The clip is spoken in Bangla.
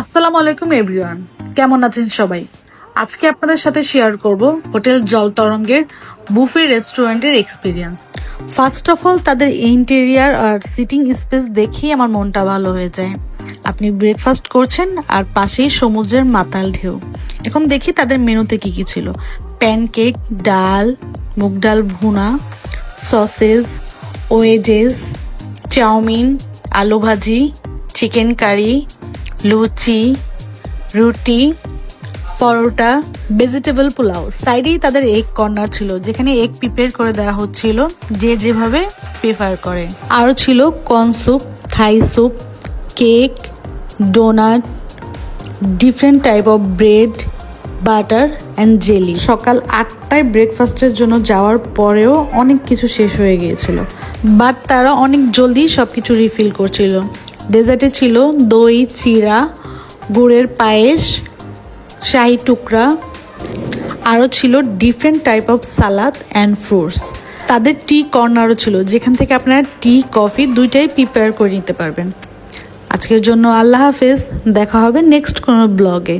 আসসালামু আলাইকুম এভরিওয়ান কেমন আছেন সবাই? আজকে আপনাদের সাথে শেয়ার করব হোটেল জল তরঙ্গের বুফে রেস্টুরেন্টের এক্সপিরিয়েন্স ফার্স্ট অফ অল তাদের ইন্টেরিয়ার আর সিটিং স্পেস দেখেই আমার মনটা ভালো হয়ে যায়। আপনি ব্রেকফাস্ট করছেন আর পাশেই সমুদ্রের মাতাল ঢেউ। এখন দেখি তাদের মেনুতে কি কি ছিল। প্যানকেক ডাল, মুগ ডাল ভুনা সসেস ওয়েজেস চাউমিন, আলু ভাজি চিকেন কারি লুচি, রুটি, পরোটা ভেজিটেবল পোলাও। সাইডেই তাদের এগ কর্নার ছিল, যেখানে এগ প্রিপেয়ার করে দেওয়া হচ্ছিল, যে যেভাবে প্রিফার করে। আরও ছিল corn soup Thai soup cake donut different type of bread butter and jelly সকাল আটটায় ব্রেকফাস্টের জন্য যাওয়ার পরেও অনেক কিছু শেষ হয়ে গিয়েছিল। বাট তারা অনেক জলদি সব কিছু রিফিল করছিল। ডেজার্টে ছিল দই, চিরা, গুড়ের পায়েস, শাহি টুকরা। আরও ছিল different type of salad and fruits তাদের টি কর্নারও ছিল, যেখান থেকে আপনারা টি কফি দুইটাই প্রিপেয়ার করে নিতে পারবেন। আজকের জন্য আল্লাহ হাফেজ, দেখা হবে নেক্সট কোনো ব্লগে